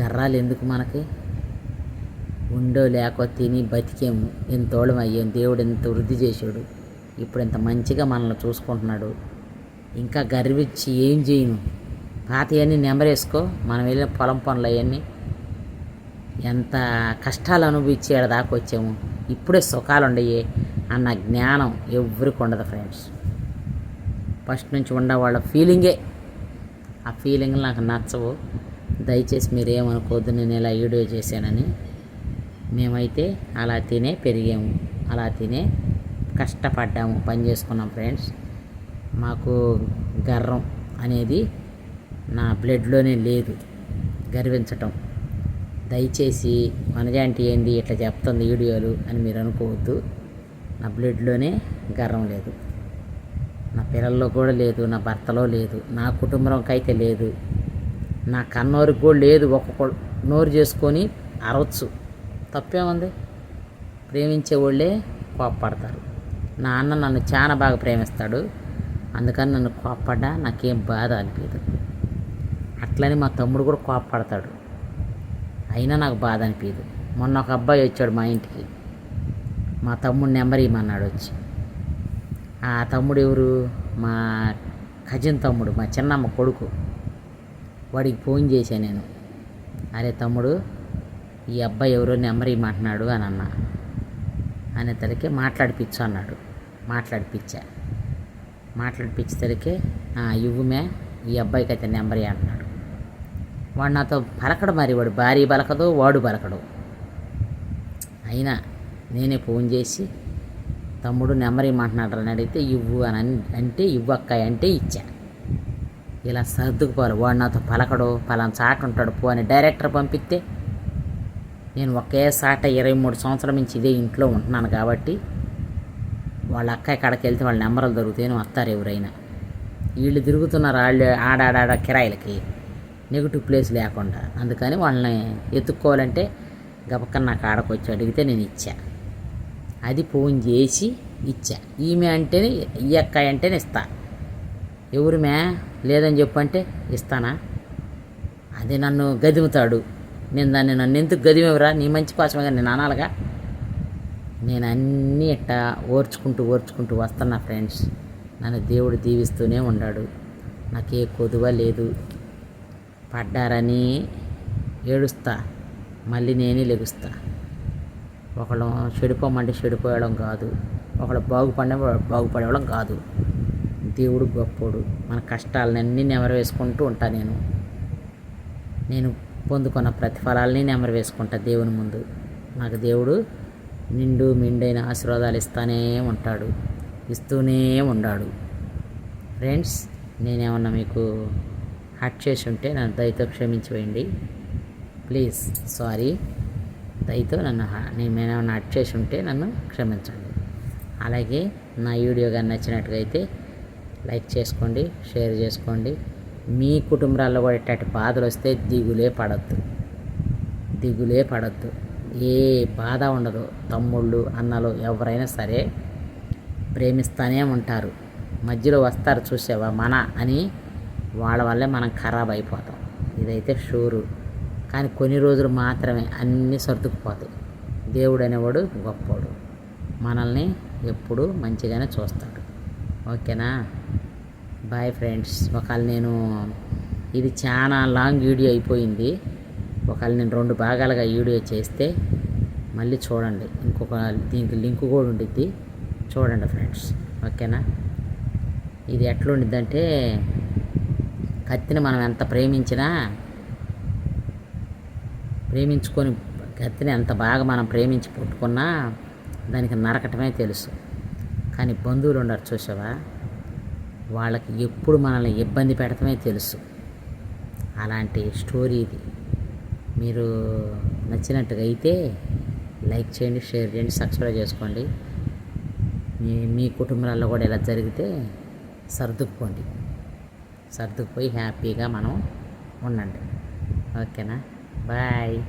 గర్రాలు ఎందుకు మనకి? ఉండో లేకో తిని బతికేము ఎంతోళం అయ్యాం దేవుడు ఎంత వృద్ధి చేశాడు. ఇప్పుడు ఇంత మంచిగా మనల్ని చూసుకుంటున్నాడు. ఇంకా గర్వించి ఏం చేయను? పాతయన్నీ నెంబరేసుకో మనం వెళ్ళిన పొలం పనులు అవన్నీ. ఎంత కష్టాలు అనుభవించి ఆడ దాకా వచ్చాము. ఇప్పుడే సుఖాలు ఉండయే అన్న జ్ఞానం ఎవరికి ఉండదు ఫ్రెండ్స్. ఫస్ట్ నుంచి ఉండే వాళ్ళ ఫీలింగే ఆ ఫీలింగ్ నాకు నచ్చవు. దయచేసి మీరు ఏమనుకోవద్దు నేను ఇలా వీడియో చేశానని. మేమైతే అలా తినే పెరిగాము అలా తినే కష్టపడ్డాము పని చేసుకున్నాం ఫ్రెండ్స్. మాకు గర్వం అనేది నా బ్లడ్లోనే లేదు గర్వించటం. దయచేసి మనజాంటి ఏంది ఇట్లా చెప్తుంది వీడియోలు అని మీరు అనుకోవద్దు నా బ్లడ్లోనే గర్వం లేదు. నా పిల్లల్లో కూడా లేదు నా భర్తలో లేదు నా కుటుంబంకైతే లేదు. నా కన్నోరికి కూడా లేదు ఒక్కొక్క నోరు చేసుకొని అరవచ్చు. తప్పేముంది? ప్రేమించే వాళ్ళే కోప్పడతారు. నా అన్న నన్ను చాలా బాగా ప్రేమిస్తాడు. అందుకని నన్ను కోప్పడ్డా నాకేం బాధ అనిపించదు అట్లని మా తమ్ముడు కూడా కోప్పడతాడు. అయినా నాకు బాధ అనిపించదు మొన్న ఒక అబ్బాయి వచ్చాడు మా ఇంటికి. మా తమ్ముడు నెంబర్ ఇమ్మన్నాడు వచ్చి. ఆ తమ్ముడు ఎవరు? మా కజిన్ తమ్ముడు మా చిన్నమ్మ కొడుకు. వాడికి ఫోన్ చేశాను నేను. అరే తమ్ముడు ఈ అబ్బాయి ఎవరో నెంబర్ ఇమ్మంటున్నాడు అని అన్నా. తలకే మాట్లాడిపించు అన్నాడు. మాట్లాడిపించా మాట్లాడిపించేసరికి ఇవ్వుమే ఈ అబ్బాయికి అయితే నెంబర్ అంటున్నాడు. వాడు నాతో పలకడు మరి వాడు భారీ పలకదు వాడు పలకడు. అయినా నేనే ఫోన్ చేసి తమ్ముడు నెంబర్ ఇమ్మంటున్నాడు అని అడిగితే ఇవ్వు అని అంటే ఇవ్వక్క అంటే ఇచ్చా. ఇలా సర్దుకుపోవాలి. వాడు నాతో పలకడు పలానా చాట ఉంటాడు పో అని డైరెక్టర్ పంపిస్తే నేను ఒకే సాట ఇరవై మూడు సంవత్సరాల నుంచి ఇదే ఇంట్లో ఉంటున్నాను కాబట్టి వాళ్ళ అక్క కాడకి వెళ్తే వాళ్ళ నెంబర్లు దొరుకుతాయని వస్తారు ఎవరైనా. వీళ్ళు తిరుగుతున్నారు వాళ్ళు ఆడాడాడ కిరాయిలకి. నెగిటివ్ ప్లేస్ లేకుండా. అందుకని వాళ్ళని ఎత్తుక్కోవాలంటే గబక్కన నాకు ఆడకొచ్చి అడిగితే నేను ఇచ్చా. అది ఫోన్ చేసి ఇచ్చా. ఈమె అంటేనే ఈ అక్కాయి అంటేనే ఇస్తాను ఎవరు మే లేదని చెప్పంటే ఇస్తానా? అది నన్ను గదిముతాడు. నేను దాన్ని నన్ను ఎందుకు గదిమేవరా? నీ మంచి కోసమే నేను అనాలగా? నేను అన్నీ ఇట్టా ఓర్చుకుంటూ ఓర్చుకుంటూ వస్తున్నా ఫ్రెండ్స్. నన్ను దేవుడు దీవిస్తూనే ఉన్నాడు నాకే కొదువ లేదు. పడ్డారని ఏడుస్తా. మళ్ళీ నేనే లెగుస్తా. ఒకళ్ళు చెడిపోమంటే చెడిపోయడం కాదు. ఒకళ్ళు బాగుపడే బాగుపడేవడం కాదు. దేవుడు గొప్పోడు. మన కష్టాలన్నీ నెమరు వేసుకుంటూ ఉంటా నేను. నేను పొందుకున్న ప్రతిఫలాలని నెమరు వేసుకుంటా దేవుని ముందు. నాకు దేవుడు నిండు మిండైన ఆశీర్వాదాలు ఇస్తానే ఉంటాడు. ఇస్తూనే ఉన్నాడు ఫ్రెండ్స్ నేనేమన్నా మీకు హట్ చేసి ఉంటే నన్ను దయతో క్షమించివేయండి ప్లీజ్ సారీ. దయతో నన్ను నేనేమన్నా నేను హట్ చేసి ఉంటే నన్ను క్షమించండి. అలాగే నా వీడియో కానీ నచ్చినట్టుగా అయితే లైక్ చేసుకోండి షేర్ చేసుకోండి. మీ కుటుంబాల్లో కూడా ఇట్లాంటి బాధలు వస్తే దిగులే పడద్దు. దిగులే పడద్దు. ఏ బాధ ఉండదు. తమ్ముళ్ళు అన్నలు ఎవరైనా సరే ప్రేమిస్తూనే ఉంటారు. మధ్యలో వస్తారు చూసావా మన అని వాళ్ళ వల్లే మనం ఖరాబ్ అయిపోతాం. ఇదైతే షూరు. కానీ కొన్ని రోజులు మాత్రమే అన్నీ సర్దుకుపోతాయి. దేవుడు అనేవాడు గొప్పోడు. మనల్ని ఎప్పుడూ మంచిగానే చూస్తాడు. ఓకేనా? Bye friends. ఒకవేళ నేను ఇది చాలా లాంగ్ వీడియో అయిపోయింది. ఒకవేళ నేను రెండు భాగాలుగా వీడియో చేస్తే మళ్ళీ చూడండి. ఇంకొక దీనికి లింక్ కూడా ఉండిద్ది. చూడండి ఫ్రెండ్స్. ఓకేనా? ఇది ఎట్లుండిద్దంటే కత్తిని మనం ఎంత ప్రేమించినా ప్రేమించుకొని కత్తిని ఎంత బాగా మనం ప్రేమించి పుట్టుకున్నా దానికి నరకటమే తెలుసు. కానీ బంధువులు ఉండరు చూసావా? వాళ్ళకి ఎప్పుడు మనల్ని ఇబ్బంది పెడతామే తెలుసు. అలాంటి స్టోరీ ఇది. మీరు నచ్చినట్టుగా అయితే లైక్ చేయండి షేర్ చేయండి సబ్స్క్రైబ్ చేసుకోండి. మీ మీ కుటుంబాల్లో కూడా ఇలా జరిగితే సర్దుకుపోండి. సర్దుకుపోయి హ్యాపీగా మనం ఉండండి. ఓకేనా? బాయ్.